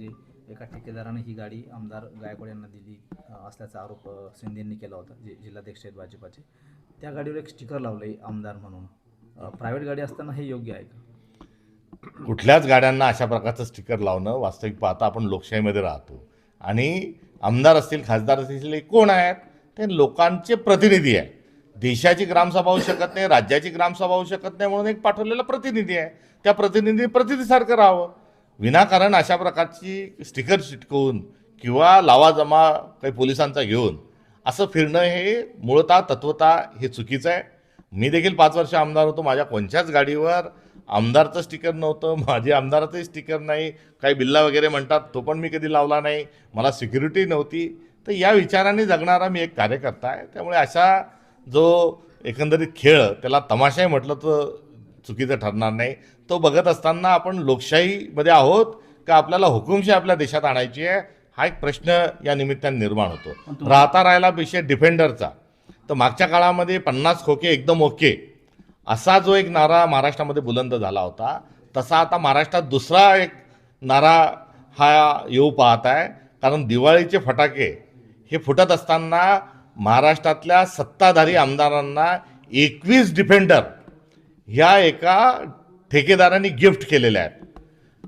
म्हणजे एका ठेकेदाराने ही गाडी आमदार गायकवाड यांना दिली असल्याचा आरोप शिंदेंनी केला होता जे जिल्हाध्यक्ष आहेत भाजपाचे. त्या गाडीवर एक स्टिकर लावलं आहे आमदार म्हणून. प्रायव्हेट गाडी असताना हे योग्य आहे का? कुठल्याच गाड्यांना अशा प्रकारचं स्टिकर लावणं वास्तविक पाहता आपण लोकशाहीमध्ये राहतो. आणि आमदार असतील खासदार असतील कोण आहेत? ते लोकांचे प्रतिनिधी आहे देशाची ग्रामसभा होऊ शकत नाही राज्याची ग्रामसभा होऊ शकत नाही म्हणून एक पाठवलेला प्रतिनिधी आहे. त्या प्रतिनिधी प्रतिनिधीसारखं राहावं. विनाकारण अशा प्रकारची स्टिकर चिटकवून किंवा लावाजमा काही पोलिसांचा घेऊन असं फिरणं हे मूळतः तत्वता हे चुकीचं आहे. मी देखील पाच वर्ष आमदार होतो. माझ्या कोणत्याच गाडीवर आमदारचं स्टिकर नव्हतं. माझे आमदाराचंही स्टिकर नाही. काही बिल्ला वगैरे म्हणतात तो पण मी कधी लावला नाही. मला सिक्युरिटी नव्हती. तर या विचाराने जगणारा मी एक कार्यकर्ता आहे. त्यामुळे अशा जो एकंदरीत खेळ त्याला तमाशाही म्हटलं तर चुकीचं ठरणार नाही. तो बघत असताना आपण लोकशाहीमध्ये आहोत का आपल्याला हुकुमशाही आपल्या देशात आणायची आहे? हा एक प्रश्न या निमित्ताने निर्माण होतो. राहता राहिला विषय डिफेंडरचा. तर मागच्या काळामध्ये पन्नास खोके एकदम ओके. असा जो एक नारा महाराष्ट्रामध्ये बुलंद झाला होता तसा आता महाराष्ट्रात दुसरा एक नारा हा येऊ पाहत आहे. कारण दिवाळीचे फटाके हे फुटत असताना महाराष्ट्रातल्या सत्ताधारी आमदारांना एकवीस डिफेंडर ह्या एका ठेकेदारांनी गिफ्ट केलेल्या आहेत.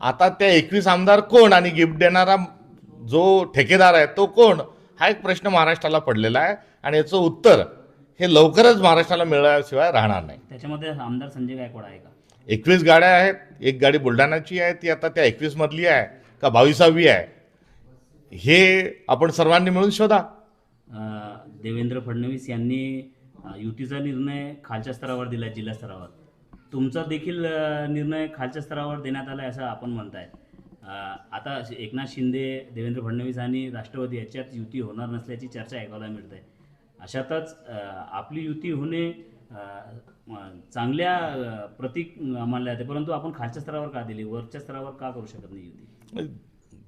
आता त्या एकवीस आमदार कोण आणि गिफ्ट देणारा जो ठेकेदार आहे तो कोण हा एक प्रश्न महाराष्ट्राला पडलेला आहे आणि याचं उत्तर हे लवकरच महाराष्ट्राला मिळाल्याशिवाय राहणार नाही. त्याच्यामध्ये आमदार संजय गायकवाड आहे का? एकवीस गाड्या आहेत एक गाडी बुलढाण्याची आहे ती आता त्या एकवीसमधली आहे का बावीसावी आहे. हे आपण सर्वांनी मिळून शोधा. देवेंद्र फडणवीस यांनी युतीचा निर्णय खालच्या स्तरावर दिला जिल्हा स्तरावर. तुमचा देखील निर्णय खालच्या स्तरावर देण्यात आला आहे असं आपण म्हणताय. आता एकनाथ शिंदे देवेंद्र फडणवीस आणि राष्ट्रवादी याच्यात युती होणार नसल्याची चर्चा ऐकायला मिळत आहे अशातच आपली युती होणे चांगल्या प्रतीक मानले जाते. परंतु आपण खालच्या स्तरावर का दिली? वरच्या स्तरावर का करू शकत नाही युती?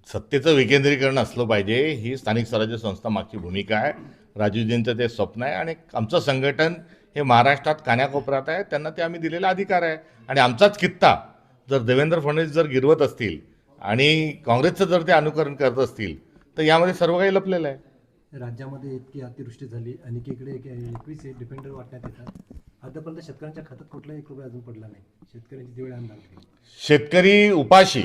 सत्तेचं विकेंद्रीकरण असलं पाहिजे. ही स्थानिक स्वराज्य संस्था मागची भूमिका आहे. राजूजींचं ते स्वप्न आहे आणि आमचं संघटन हे महाराष्ट्रात कान्याकोपऱ्यात आहे त्यांना ते आम्ही दिलेला अधिकार आहे. आणि आमचाच कित्ता जर देवेंद्र फडणवीस जर गिरवत असतील आणि काँग्रेसचं जर ते अनुकरण करत असतील तर यामध्ये सर्व काही लपलेलं आहे. राज्यामध्ये इतकी अतिवृष्टी झाली आणि एक एकवीस डिफेंडर वाटण्यात येतात. आतापर्यंत शेतकऱ्यांच्या खात्यात कुठलाही एक रुपया अजून पडला नाही. शेतकऱ्यांची दिवाळी आमदार शेतकरी उपाशी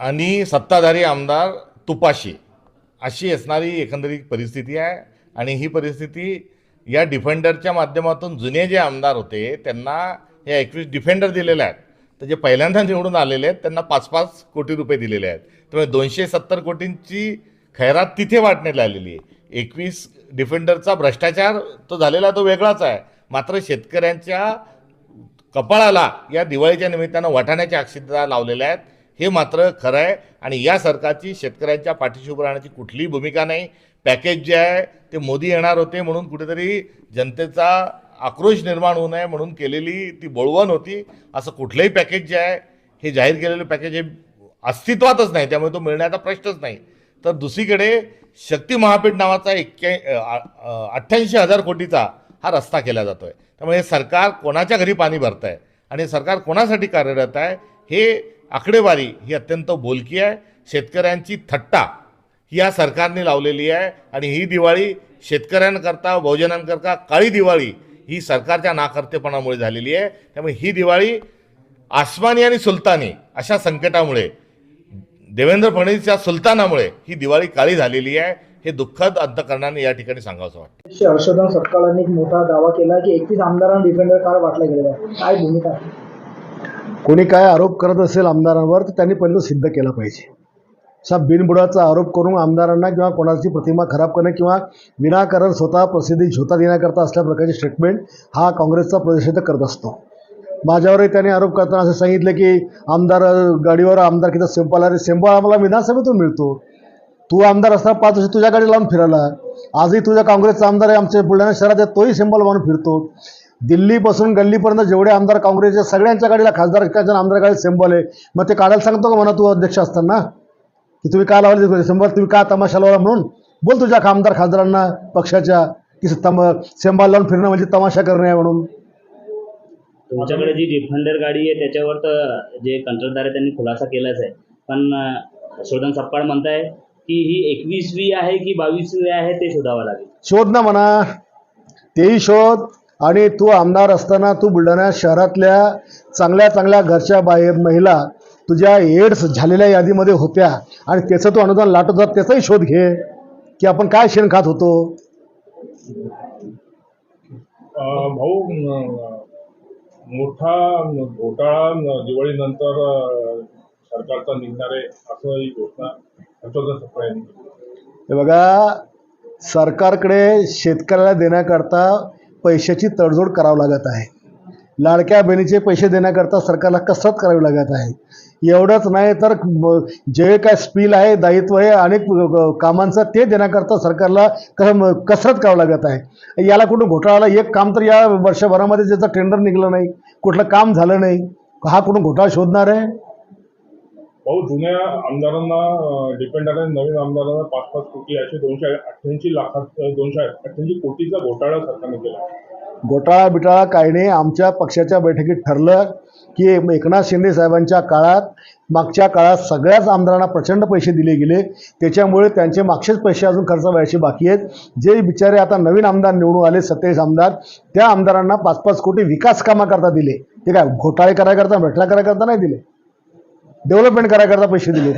आणि सत्ताधारी आमदार तुपाशी अशी असणारी एकंदरीत परिस्थिती आहे. आणि ही परिस्थिती या डिफेंडरच्या माध्यमातून जुने जे आमदार होते त्यांना या एकवीस डिफेंडर दिलेले आहेत. तर जे पहिल्यांदा निवडून आलेले आहेत त्यांना पाच पाच कोटी रुपये दिलेले आहेत. त्यामुळे दोनशे सत्तर कोटींची खैरात तिथे वाटण्यात आलेली आहे. एकवीस डिफेंडरचा भ्रष्टाचार तो झालेला तो वेगळाच आहे. मात्र शेतकऱ्यांच्या कपाळाला या दिवाळीच्या निमित्तानं वाटाण्याच्या अक्षता लावलेल्या आहेत. हे मात्र खरं आहे आणि या सरकारची शेतकऱ्यांच्या पाठीशी उभं राहण्याची कुठलीही भूमिका नाही. पॅकेज जे आहे ते मोदी येणार होते म्हणून कुठेतरी जनतेचा आक्रोश निर्माण होऊ नये म्हणून केलेली ती बोळवण होती. असं कुठलंही पॅकेज जे आहे हे जाहीर केलेलं पॅकेज हे अस्तित्वातच नाही त्यामुळे तो मिळण्याचा प्रश्नच नाही. तर दुसरीकडे शक्ती महापीठ नावाचा एक्क्या अठ्ठ्याऐंशी हजार कोटीचा हा रस्ता केला जातो आहे त्यामुळे हे सरकार कोणाच्या घरी पाणी भरत आहे आणि सरकार कोणासाठी कार्यरत आहे हे आकडेवारी ही अत्यंत बोलकी आहे. शेतकऱ्यांची थट्टा या सरकारने लावलेली आहे. आणि ही दिवाळी शेतकऱ्यांकरता बहुजनांकरता काळी दिवाळी ही सरकारच्या नाकर्तेपणामुळे झालेली आहे. त्यामुळे ही दिवाळी आसमानी आणि सुलतानी अशा संकटामुळे देवेंद्र फडणवीस या सुलतानामुळे ही दिवाळी काळी झालेली आहे. हे दुःखद अंतकरणाने या ठिकाणी सांगावंसं वाटतं. श्री हर्षवर्धन सपकाळांनी एक मोठा दावा केला की एकवीस आमदारांना डिफेंडर कार वाटला गेलेला आहे. काय भूमिका आहे? कोणी काय आरोप करत असेल आमदारांवर तर त्यांनी पहिलं सिद्ध केलं पाहिजे. असा बिनबुडाचा आरोप करून आमदारांना किंवा कोणाची प्रतिमा खराब करणं किंवा विनाकारण स्वतः प्रसिद्धी झोता देण्याकरता असल्या प्रकारचे स्टेटमेंट हा काँग्रेसचा प्रदेश करत असतो. माझ्यावरही त्याने आरोप करताना असं सांगितलं की आमदार गाडीवर आमदारकीचा सिंपल अरे सिंपल आम्हाला विधानसभेतून मिळतो. तू आमदार असताना पाच वर्ष तुझ्या गाडी लावून फिरायला. आजही तुझ्या काँग्रेसचा आमदार आहे आमच्या बुलढाणा शहरात आहे तोही सिंबल मानून फिरतो. दिल्लीपासून गल्लीपर्यंत जेवढे आमदार काँग्रेसच्या सगळ्यांच्या गाडीला खासदार आमदार गाडी सिंबल आहे. मग ते काढायला सांगतो का म्हणा तू अध्यक्ष असताना? की तुम्ही का लावले सिंबल तुम्ही का तमाशा लावला म्हणून? बोल तुझ्या आमदार खासदारांना पक्षाच्या की तम लावून फिरणं म्हणजे तमाशा करणे आहे म्हणून. तुमच्याकडे जी डिफेंडर गाडी आहे त्याच्यावर तर जे कंत्राटदार आहे त्यांनी खुलासा केलाच आहे. पण अं, यशोधन सपकाळ म्हणताय की ही एकवीसवी आहे की बावीसवी आहे ते शोधावं लागेल. शोध ना म्हणा. तेही शोध. आणि तू आमदार असताना तू बुलढाणा शहरातल्या चांगल्या चांगल्या घरच्या बाहेर महिला तुझ्या एड्स झालेल्या यादीमध्ये होत्या आणि त्याचं तू अनुदान लाटत जात त्याचाही शोध घे. की आपण काय शेण खात होतो? भाऊ मोठा घोटाळा दिवाळीनंतर सरकारचा निघणार आहे असं ही घोषणा हे बघा सरकारकडे शेतकऱ्याला देण्याकरता पैशाची तडजोड करावं लागत आहे. लाडक्या बहिणीचे पैसे देण्याकरता सरकारला कसरत करावी लागत आहे. एवढंच नाही तर जे काय स्पील आहे दायित्व आहे अनेक कामांचं ते देण्याकरता सरकारला क- कसरत करावं लागत आहे. याला कुठं घोटाळाला एक काम तर या वर्षभरामध्ये ज्याचं टेंडर निघलं नाही कुठलं काम झालं नाही हा कुठून घोटाळा शोधणार आहे? भाऊ जुन्या आमदारांना डिपेंडर आहे नवीन आमदारांना पाच पाच कोटी असे दोनशे अठ्ठ्याऐंशी लाखात दोनशे अठ्ठ्याऐंशी कोटीचा घोटाळा सरकारने केला. घोटाळा बिटाळा काही नाही आमच्या पक्षाच्या बैठकीत ठरलं की एकनाथ शिंदे साहेबांच्या काळात मागच्या काळात सगळ्याच आमदारांना प्रचंड पैसे दिले गेले. त्याच्यामुळे त्यांचे मागचेच पैसे अजून खर्च व्हायचे बाकी आहेत. जे बिचारे आता नवीन आमदार निवडून आले सत्तावीस आमदार त्या आमदारांना पाच पाच कोटी विकास कामाकरता दिले. ते काय घोटाळे करायकरता भेटला करायकरता नाही दिले? डेव्हलपमेंट करायकरता पैसे दिले.